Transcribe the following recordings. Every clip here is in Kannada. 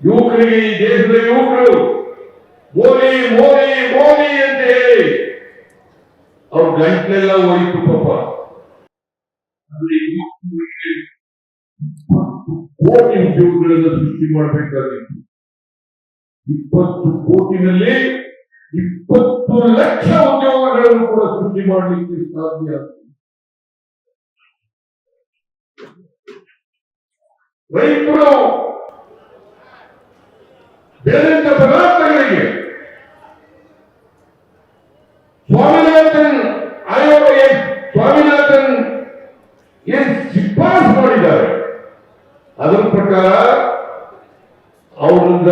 ಯುವಕರಿಗೆ ಈ ದೇಶದ ಯುವಕರು, ಮೋದಿ ಮೋದಿ ಮೋದಿ ಅಂತ ಹೇಳಿ, ಅವ್ರ ಗಂಟ್ಲೆಲ್ಲ ಹೋಯ್ತು ಪಾಪ. ಕೋಟಿ ಉದ್ಯೋಗಗಳನ್ನು ಸೃಷ್ಟಿ ಮಾಡಬೇಕಾಗಿತ್ತು. ಇಪ್ಪತ್ತು ಕೋಟಿನಲ್ಲಿ ಇಪ್ಪತ್ತು ಲಕ್ಷ ಉದ್ಯೋಗಗಳನ್ನು ಕೂಡ ಸೃಷ್ಟಿ ಮಾಡಲಿಕ್ಕೆ ಸಾಧ್ಯ ರೈತರು ಬೆಳೆದಂತ ಪದಾರ್ಥಗಳಿಗೆ ಸ್ವಾಮಿನಾಥನ್ ಆಯೋಗ ಸ್ವಾಮಿನಾಥನ್ ಏನ್ ಶಿಫಾರಸು ಮಾಡಿದ್ದಾರೆ. ಅದರ ಪ್ರಕಾರ ಅವರಿಂದ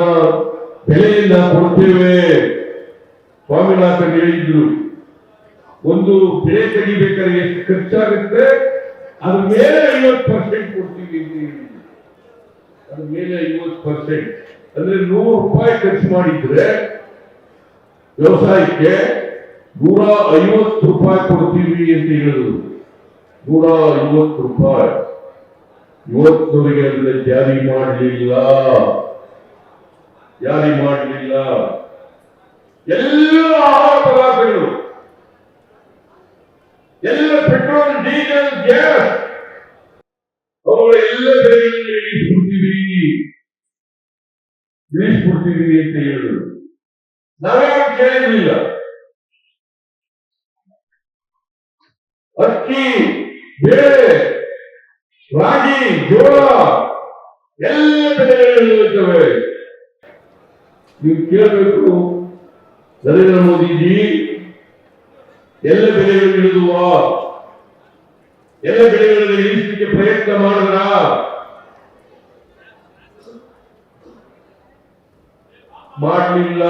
ಬೆಲೆಯಿಂದ ಕೊಡ್ತೇವೆ. ಸ್ವಾಮಿನಾಥನ್ ಹೇಳಿದ್ರು. ಒಂದು ಬೆಳೆ ತೆಗಿಬೇಕಾದ್ರೆ ಎಷ್ಟು ಖರ್ಚಾಗುತ್ತೆ? ಅದ್ರ ಮೇಲೆ ಐವತ್ತು ಪರ್ಸೆಂಟ್ ಕೊಡ್ತೀವಿ. ಅದ್ರ ಮೇಲೆ ಐವತ್ತು ಪರ್ಸೆಂಟ್ ಅಂದ್ರೆ ನೂರು ರೂಪಾಯಿ ಖರ್ಚು ಮಾಡಿದ್ರೆ ವ್ಯವಸಾಯಕ್ಕೆ ನೂರ ಐವತ್ತು ರೂಪಾಯಿ ಕೊಡ್ತೀವಿ ಅಂತ ಹೇಳಿದ್ರು. ನೂರ ಐವತ್ತು ರೂಪಾಯಿ. ಇವತ್ತವರೆಗೆ ಅದನ್ನ ಜಾರಿ ಮಾಡಲಿಲ್ಲ. ಜಾರಿ ಮಾಡಲಿಲ್ಲ. ಎಲ್ಲ ಆಹಾರ ಪದಾರ್ಥಗಳು. ಎಲ್ಲ ಪೆಟ್ರೋಲ್, ಡೀಸೆಲ್, ಗ್ಯಾಸ್. ಅವುಗಳೆಲ್ಲ ಬೆಲೆಗಳನ್ನು ಇಳಿಸ್ಬಿಡ್ತೀವಿ ಇಳಿಸ್ಬಿಡ್ತೀವಿ ಅಂತ ಹೇಳಿದ್ರು. ನಾವ್ಯಾರು ಕೇಳಿರಲಿಲ್ಲ ಅಕ್ಕಿ, ಬೇಳೆ, ರಾಗಿ, ಜೋಳ ಎಲ್ಲ ಬೆಳೆಗಳು ನೀವು ಕೇಳಬೇಕು, ನರೇಂದ್ರ ಮೋದಿಜಿ, ಎಲ್ಲ ಬೆಳೆಗಳು ಇಳಿದುವ ಎಲ್ಲ ಬೆಳೆಗಳನ್ನು ಇಳಿಸಲಿಕ್ಕೆ ಪ್ರಯತ್ನ ಮಾಡಿದ್ರ ಮಾಡಲಿಲ್ಲ